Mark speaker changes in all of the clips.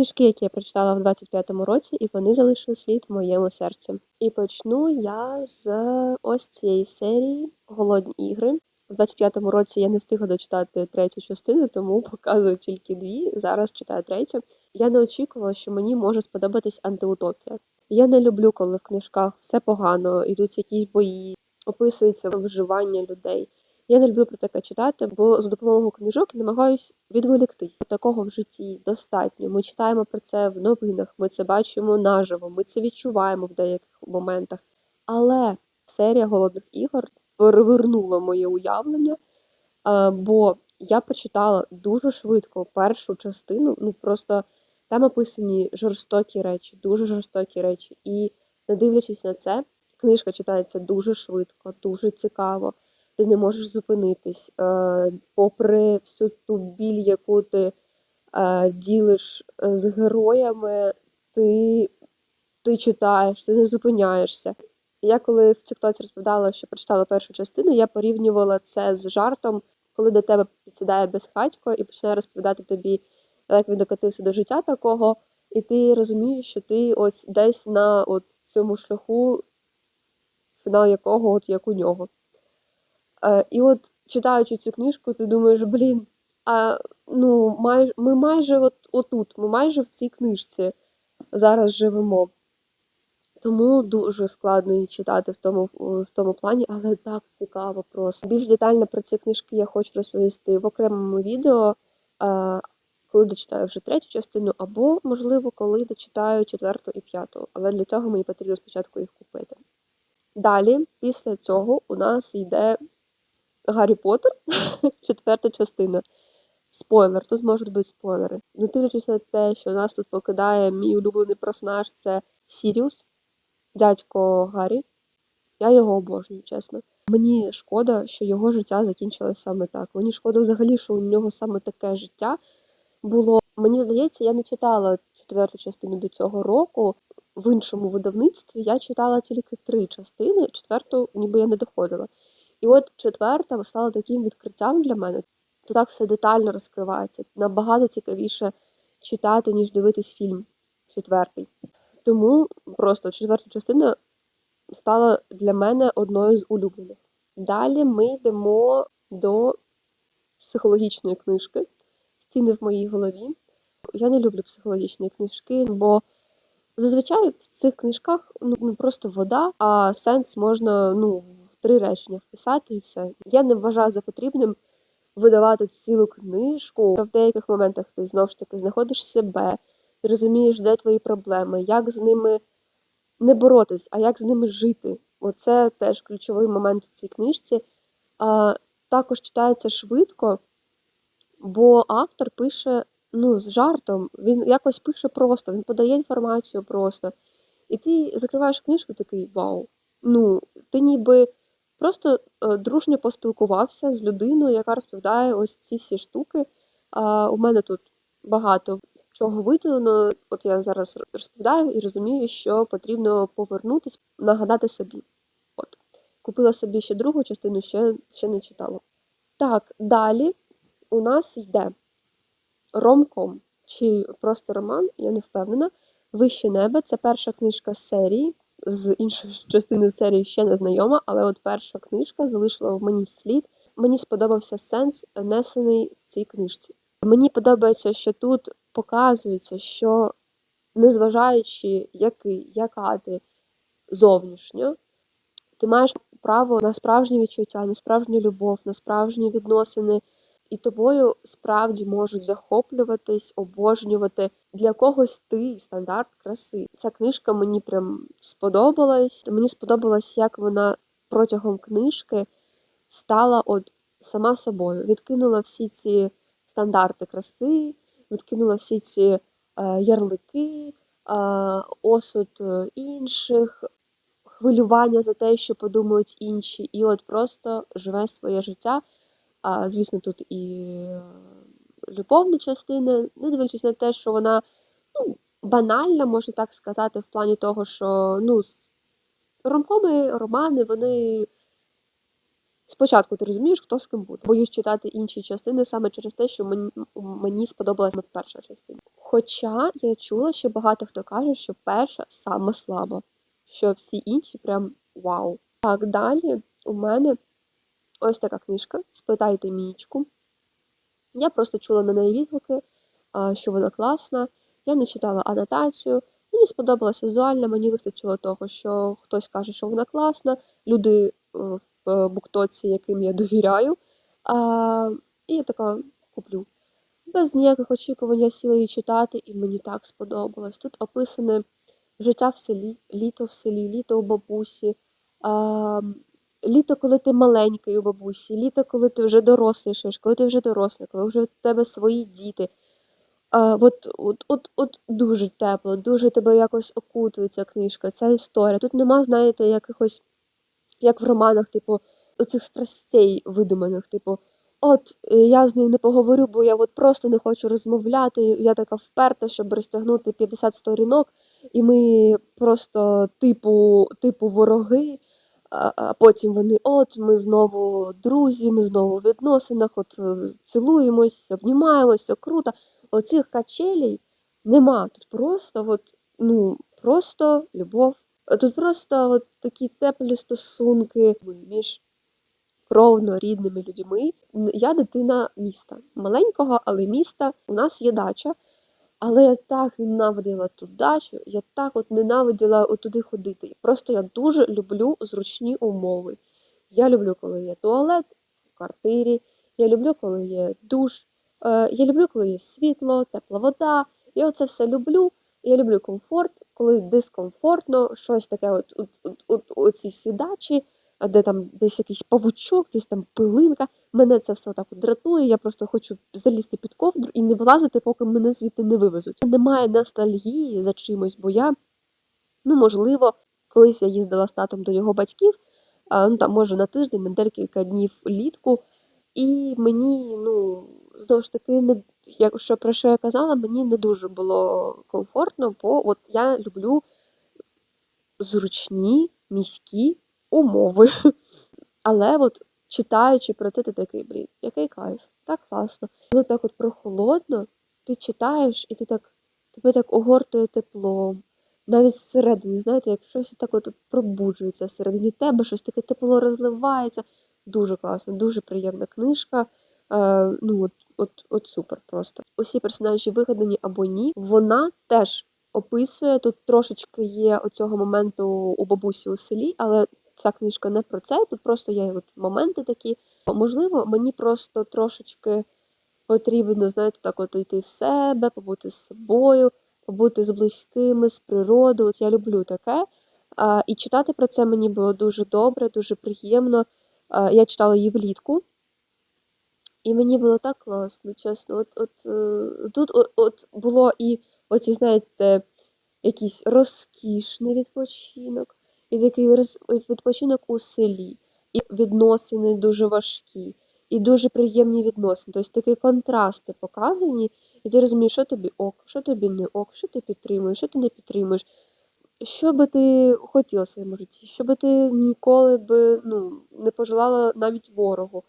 Speaker 1: Книжки, які я прочитала в 25-му році, і вони залишили слід в моєму серці. І почну я з ось цієї серії Голодні ігри. У 25-му році я не встигла дочитати третю частину, тому показую тільки дві. Зараз читаю третю. Я не очікувала, що мені може сподобатись антиутопія. Я не люблю, коли в книжках все погано, йдуть якісь бої, описується виживання людей. Я не люблю про таке читати, бо за допомогою книжок намагаюсь відволіктись. Такого в житті достатньо. Ми читаємо про це в новинах, ми це бачимо наживо, ми це відчуваємо в деяких моментах. Але серія голодних ігор перевернула моє уявлення, е, бо я прочитала дуже швидко першу частину. Ну просто там описані жорстокі речі, дуже жорстокі речі. І не дивлячись на це, книжка читається дуже швидко, дуже цікаво ти не можеш зупинитись. Е, попри всю ту біль, яку ти е, ділиш з героями, ти ти читаєш, ти не зупиняєшся. Я коли в Тіктоці розповідала, що прочитала першу частину, я порівнювала це з жартом, коли до тебе підсідає безхатько і починає розповідати тобі, як він докатився до життя такого, і ти розумієш, що ти ось десь на от цьому шляху, фінал якого от як у нього. Е, і от читаючи цю книжку, ти думаєш, блін, а ну, май, ми майже от, отут, ми майже в цій книжці зараз живемо. Тому дуже складно її читати в тому в тому плані, але так цікаво просто. Більш детально про ці книжки я хочу розповісти в окремому відео, е, коли дочитаю вже третю частину, або, можливо, коли дочитаю четверту і п'яту. Але для цього мені потрібно спочатку їх купити. Далі, після цього, у нас йде Гаррі Поттер, четверта частина. Спойлер, тут можуть бути спойлери. Не дивлячись на те, що нас тут покидає мій улюблений персонаж це Сіріус, дядько Гаррі. Я його обожнюю, чесно. Мені шкода, що його життя закінчилось саме так. Мені шкода взагалі, що у нього саме таке життя було. Мені здається, я не читала четверту частину до цього року. В іншому видавництві я читала тільки три частини, четверту ніби я не доходила. І от четверта стала таким відкриттям для мене. То так все детально розкривається. Набагато цікавіше читати, ніж дивитись фільм четвертий. Тому просто четверта частина стала для мене одною з улюблених. Далі ми йдемо до психологічної книжки Стіни в моїй голові. Я не люблю психологічні книжки, бо зазвичай в цих книжках ну просто вода, а сенс можна ну три речення вписати і все. Я не вважаю за потрібним видавати цілу книжку. В деяких моментах ти знову ж таки знаходиш себе, ти розумієш, де твої проблеми, як з ними не боротись, а як з ними жити. Оце теж ключовий момент в цій книжці. А, Також читається швидко, бо автор пише ну, з жартом, він якось пише просто, він подає інформацію просто. І ти закриваєш книжку такий вау. Ну, ти ніби Просто е, дружньо поспілкувався з людиною, яка розповідає ось ці всі штуки. У мене тут багато чого виділено. От я зараз розповідаю і розумію, що потрібно повернутися, нагадати собі. От. Купила собі ще другу частину, ще, ще не читала. Так, далі у нас йде ромком чи просто роман, я не впевнена. Вище небо це перша книжка серії з іншою частиною серії ще не знайома, але от перша книжка залишила в мені слід. Мені сподобався сенс, несений в цій книжці. Мені подобається, що тут показується, що незважаючи, який, яка ти зовнішньо, ти маєш право на справжнє відчуття, на справжню любов, на справжні відносини і тобою справді можуть захоплюватись, обожнювати. Для когось ти стандарт краси. Ця книжка мені прям сподобалась. Мені сподобалось, як вона протягом книжки стала от сама собою. Відкинула всі ці стандарти краси, відкинула всі ці е, ярлики, е, осуд е, інших. Хвилювання за те, що подумають інші, і от просто живе своє життя. А, Звісно, тут і любовна частина, не дивлячись на те, що вона ну, банальна, можна так сказати, в плані того, що ну, ромкоми, романи, вони спочатку ти розумієш, хто з ким буде. Боюсь читати інші частини саме через те, що мені, мені сподобалась перша частина. Хоча я чула, що багато хто каже, що перша саме слаба, що всі інші прям вау. Так, далі у мене ось така книжка Спитайте Мічку. Я просто чула на неї відгуки, що вона класна. Я не читала анотацію. Мені сподобалась візуально, мені вистачило того, що хтось каже, що вона класна. Люди е, в буктоці, яким я довіряю. А, І я така куплю. Без ніяких очікувань я сіла її читати, і мені так сподобалось. Тут описане життя в селі, літо в селі, літо у бабусі, а, літо, коли ти маленький у бабусі, літо, коли ти вже дорослішаєш, коли ти вже дорослий, коли вже в тебе свої діти. А, от, от, от, от дуже тепло, дуже тебе якось окутує ця книжка, ця історія. Тут нема, знаєте, якихось, як в романах, типу, оцих страстей видуманих, типу, от е, я з ним не поговорю, бо я от просто не хочу розмовляти. Я така вперта, щоб розтягнути 50 сторінок, і ми просто типу, типу вороги. А потім вони, от, ми знову друзі, ми знову в відносинах, от е, цілуємось, обнімаємося, круто. Оцих качелей нема. Тут просто, от, ну, просто любов. Тут просто от такі теплі стосунки між кровно рідними людьми. Я дитина міста, маленького, але міста. У нас є дача. Але я так ненавиділа ту дачу, я так от ненавиділа туди ходити. Просто я дуже люблю зручні умови. Я люблю, коли є туалет в квартирі, я люблю, коли є душ, е, я люблю, коли є світло, тепла вода. Я оце все люблю. Я люблю комфорт, коли дискомфортно, щось таке, от, от, от, от, оці всі дачі, де там десь якийсь павучок, десь там пилинка. Мене це все так дратує. Я просто хочу залізти під ковдру і не вилазити, поки мене звідти не вивезуть. Немає ностальгії за чимось, бо я, ну можливо, колись я їздила з татом до його батьків, ну там може на тиждень, на декілька днів влітку, і мені, ну, знову ж таки, не як що про що я казала, мені не дуже було комфортно, бо от я люблю зручні міські умови. Але от читаючи про це, ти такий, блін, який кайф, так класно. Коли так от прохолодно, ти читаєш і ти так, тебе так огортує теплом. Навіть зсередині, знаєте, як щось так от пробуджується всередині тебе, щось таке тепло розливається. Дуже класно, дуже приємна книжка. Е, ну от, от, от супер просто. Усі персонажі вигадані або ні. Вона теж описує тут трошечки є оцього моменту у бабусі у селі, але ця книжка не про це. Тут просто є от моменти такі. Можливо, мені просто трошечки потрібно, знаєте, так от йти в себе, побути з собою, побути з близькими, з природою. От я люблю таке. А, і читати про це мені було дуже добре, дуже приємно. А, я читала її влітку. І мені було так класно, чесно. От, от, е, тут от, от було і оці, знаєте, якийсь розкішний відпочинок, і такий відпочинок у селі, і відносини дуже важкі, і дуже приємні відносини. Тобто такі контрасти показані, і ти розумієш, що тобі ок, що тобі не ок, що ти підтримуєш, що ти не підтримуєш. Що би ти хотіла в своєму житті, що би ти ніколи би ну, не пожелала навіть ворогу.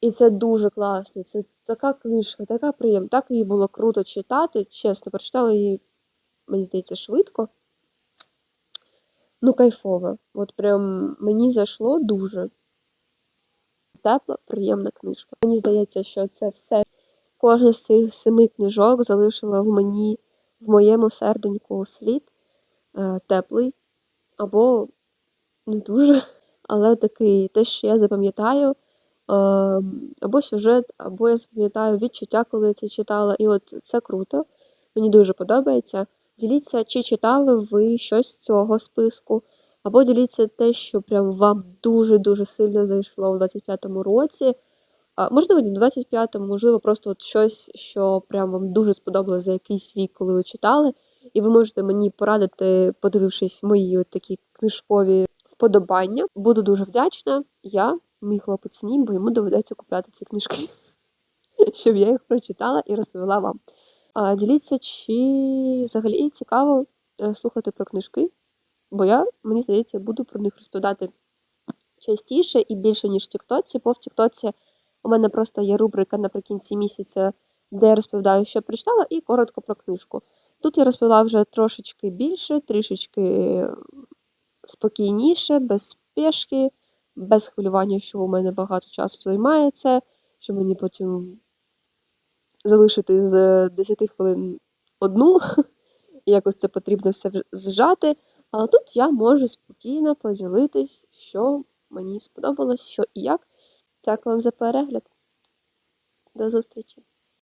Speaker 1: І це дуже класно. Це така книжка, така приємна. Так її було круто читати. Чесно, прочитала її, мені здається, швидко. Ну, кайфово. От прям мені зайшло дуже. Тепла, приємна книжка. Мені здається, що це все. Кожна з цих семи книжок залишила в мені, в моєму серденьку слід е, теплий або не дуже, але такий те, що я запам'ятаю. Ем, або сюжет, або я запам'ятаю відчуття, коли я це читала. І от це круто. Мені дуже подобається. Діліться, чи читали ви щось з цього списку, або діліться те, що прям вам дуже-дуже сильно зайшло в 25-му році. Можливо, не в 25-му, можливо, просто от щось, що прям вам дуже сподобалось за якийсь рік, коли ви читали. І ви можете мені порадити, подивившись мої от такі книжкові вподобання. Буду дуже вдячна. Я мій хлопець ні, бо йому доведеться купляти ці книжки, щоб я їх прочитала і розповіла вам. Діліться, чи взагалі цікаво е, слухати про книжки, бо я, мені здається, буду про них розповідати частіше і більше, ніж в Тіктоці, бо в Тіктоці у мене просто є рубрика наприкінці місяця, де я розповідаю, що прочитала, і коротко про книжку. Тут я розповіла вже трошечки більше, трішечки спокійніше, без спешки, без хвилювання, що у мене багато часу займає це, що мені потім залишити з 10 хвилин одну, і якось це потрібно все зжати. Але тут я можу спокійно поділитись, що мені сподобалось, що і як. Дякую вам за перегляд. До зустрічі!